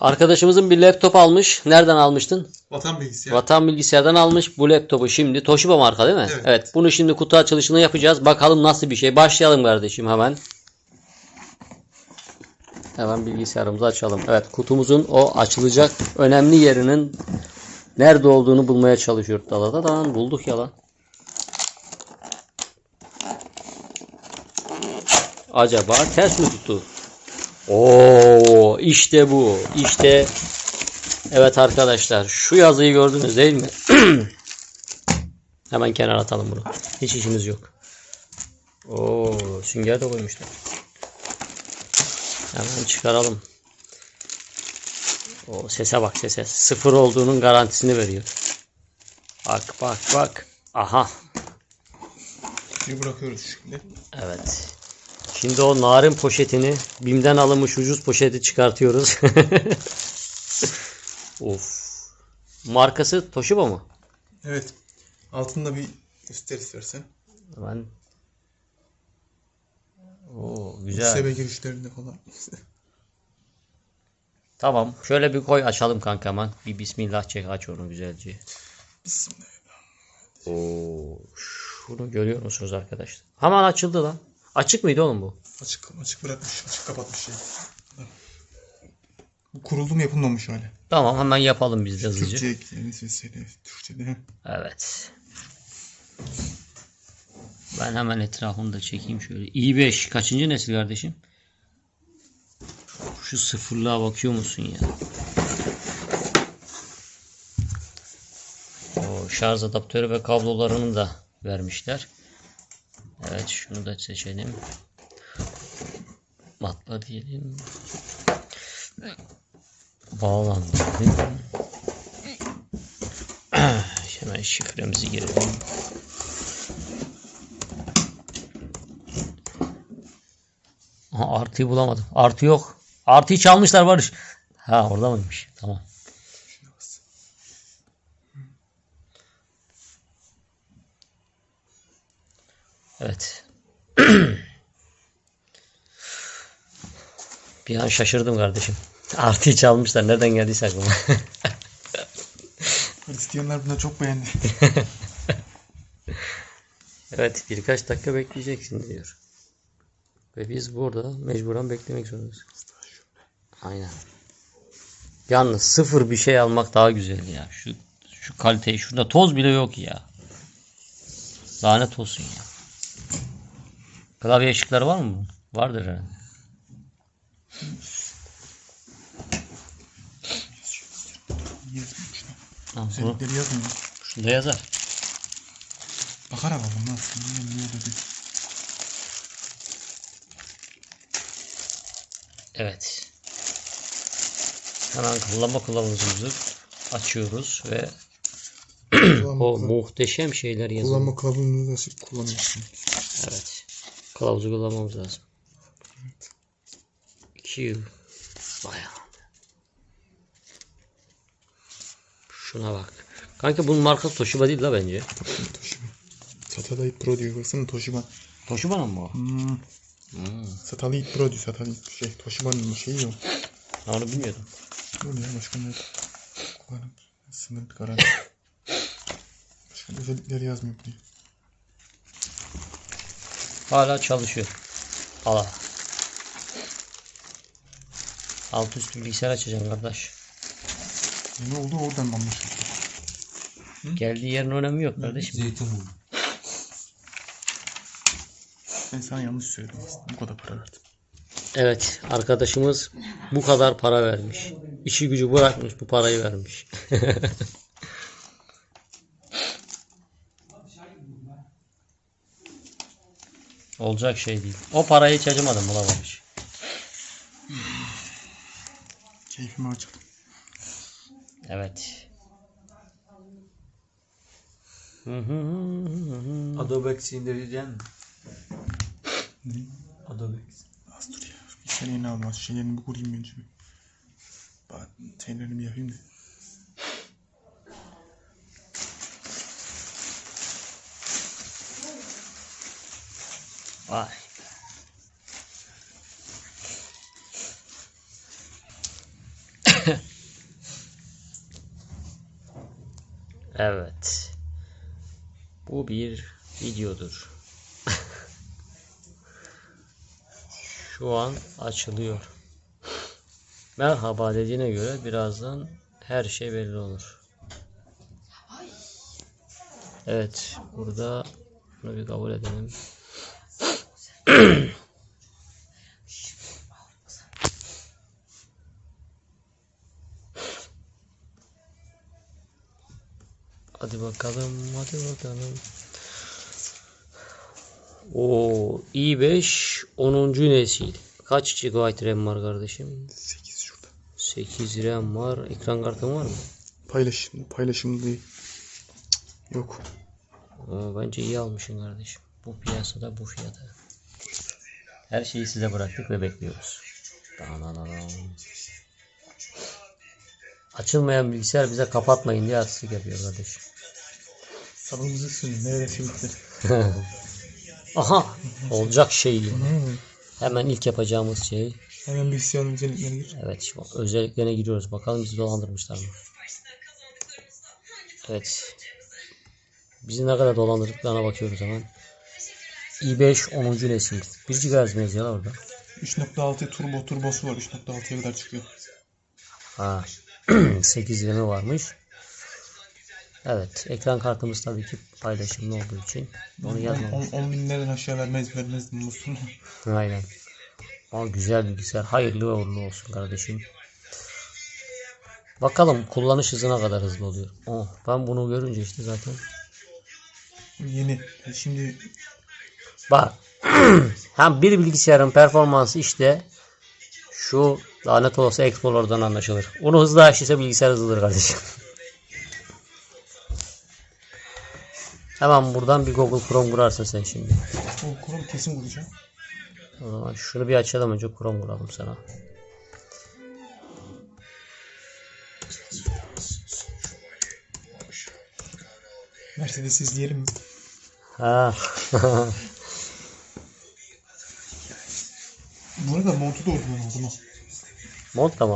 Arkadaşımızın bir laptop almış. Nereden almıştın? Vatan bilgisayar. Vatan Bilgisayar'dan almış. Bu laptopu şimdi Toshiba marka değil mi? Evet. Bunu şimdi kutu açılışını yapacağız. Bakalım nasıl bir şey. Başlayalım kardeşim hemen. Hemen bilgisayarımızı açalım. Evet kutumuzun o açılacak önemli yerinin nerede olduğunu bulmaya çalışıyoruz. Daladadan bulduk ya lan. Acaba ters mi tuttu? Oo işte bu. İşte Evet arkadaşlar şu yazıyı gördünüz değil mi? Hemen kenara atalım bunu. Hiç işimiz yok. Oo sünger de koymuşlar. Hemen çıkaralım. O sese bak sese. Sıfır olduğunun garantisini veriyor. Bak bak bak. Aha. Kutuyu bırakıyoruz şimdi. Evet. Şimdi o narin poşetini BİM'den alınmış ucuz poşeti çıkartıyoruz. of. Markası Toshiba mı? Evet. Altında bir göster istersen. Ben Oo güzel. USB girişlerinde falan. Tamam. Şöyle bir koy açalım kanka hemen. Bir bismillah çek aç onu güzelce. Bismillah. Oo şunu görüyor musunuz arkadaşlar? Hemen açıldı lan. Açık mıydı oğlum bu? Açık, açık bırakmış, açık kapatmış şey. Bu kuruldu mu yapılmamış hali. Tamam hemen yapalım biz de hızlıca. Türkçe ekleyelim sesleri. Türkçe'de. Evet. Ben hemen etrafını da çekeyim şöyle. i5 kaçıncı nesil kardeşim? Şu sıfırlığa bakıyor musun ya? O şarj adaptörü ve kablolarını da vermişler. Evet şunu da seçelim. Matla diyelim. Bağlandı. Hemen şifremizi girelim. Aha, artıyı bulamadım. Artı yok. Artıyı çalmışlar Barış. Ha orada mıymış? Tamam. Evet. Bir an şaşırdım kardeşim. Artıyı çalmışlar. Nereden geldiyse aklıma. Hristiyanlar buna çok beğendi. evet birkaç dakika bekleyeceksin diyor. Ve biz burada mecburen beklemek zorundayız. Aynen. Yalnız sıfır bir şey almak daha güzel ya. Şu şu kaliteyi şurada toz bile yok ya. Lanet olsun ya. Klavye ışıkları var mı? bunun? Vardır herhalde. Ha, bunu Özellikleri yazmıyor. şurada yazar. Bakar ama bunlar. Niye, niye dedi. Evet. Hemen kullanma kılavuzumuzu açıyoruz ve o muhteşem şeyler yazıyor. kullanma kılavuzunu açıp kullanıyorsun. Evet. Kılavuzu kullanmamız lazım. 2 yıl. Bayağı. Şuna bak. Kanka bunun markası Toshiba değil la bence. Toshiba. Satellite Pro diyor. Baksana Toshiba. Toshiba'nın mı o? Hmm. Hmm. Satellite Pro diyor. Satellite şey. Toshiba'nın şeyi yok. Ben onu bilmiyordum. Öyle ya başka ne? Kullanım. Sınır garanti. Başka özellikleri yazmıyor buraya. Hala çalışıyor. Hala. Alt üst bilgisayar açacağım kardeş. Ne oldu oradan anlaşıldı. Geldiği yerin önemi yok kardeşim. Zeytinburnu. Ben sana yanlış söyledim aslında. Bu kadar para verdim. Evet arkadaşımız bu kadar para vermiş. İşi gücü bırakmış bu parayı vermiş. Olacak şey değil. O parayı hiç acımadım bulamamış. Keyfimi harcadım. Evet. Adobe X'i indireceksin mi? Ne? Adobe X. Az dur ya. Bir seneyini almaz. Şeylerini bir kurayım önce bir. Bak şeylerini bir yapayım da. Vay. evet. Bu bir videodur. Şu an açılıyor. Merhaba dediğine göre birazdan her şey belli olur. Evet, burada bunu bir kabul edelim. Hadi bakalım, hadi bakalım. O i5 10. nesil. Kaç GB RAM var kardeşim? 8 şurada. 8 RAM var. Ekran kartın var mı? Paylaşım, paylaşım değil. Yok. Aa, bence iyi almışsın kardeşim. Bu piyasada bu fiyata. Her şeyi size bıraktık ve bekliyoruz. Açılmayan bilgisayar bize kapatmayın diye artistlik yapıyor kardeşim. Sabahımızı sürün. Neresi bitti? Aha! Olacak şey. Hemen ilk yapacağımız şey. Hemen bilgisayarın özelliklerine gir. Evet şimdi özelliklerine giriyoruz. Bakalım bizi dolandırmışlar mı? Evet. Bizi ne kadar dolandırdıklarına bakıyoruz hemen. İ5 10. nesil. 1 GHz mi yazıyorlar orada? 3.6 turbo turbosu var. 3.6'ya kadar çıkıyor. Ha. 8 RAM'i varmış. Evet. Ekran kartımız tabii ki paylaşımlı olduğu için. Onu yazmamış. 10, 10 binlerden aşağı vermez vermez Musun? Aynen. Ama güzel bilgisayar. Hayırlı ve uğurlu olsun kardeşim. Bakalım kullanış hızına kadar hızlı oluyor. Oh, ben bunu görünce işte zaten. Yeni. Şimdi Bak. Hem bir bilgisayarın performansı işte şu lanet olası Explorer'dan anlaşılır. Onu hızlı açtıysa bilgisayar hızlıdır kardeşim. Hemen buradan bir Google Chrome kurarsın sen şimdi. o kurum kesin kuracağım. O zaman şunu bir açalım önce Chrome kuralım sana. Mercedes izleyelim mi? Ha. Bu arada montu da orijinal oldu mu? Mod da mı aldın?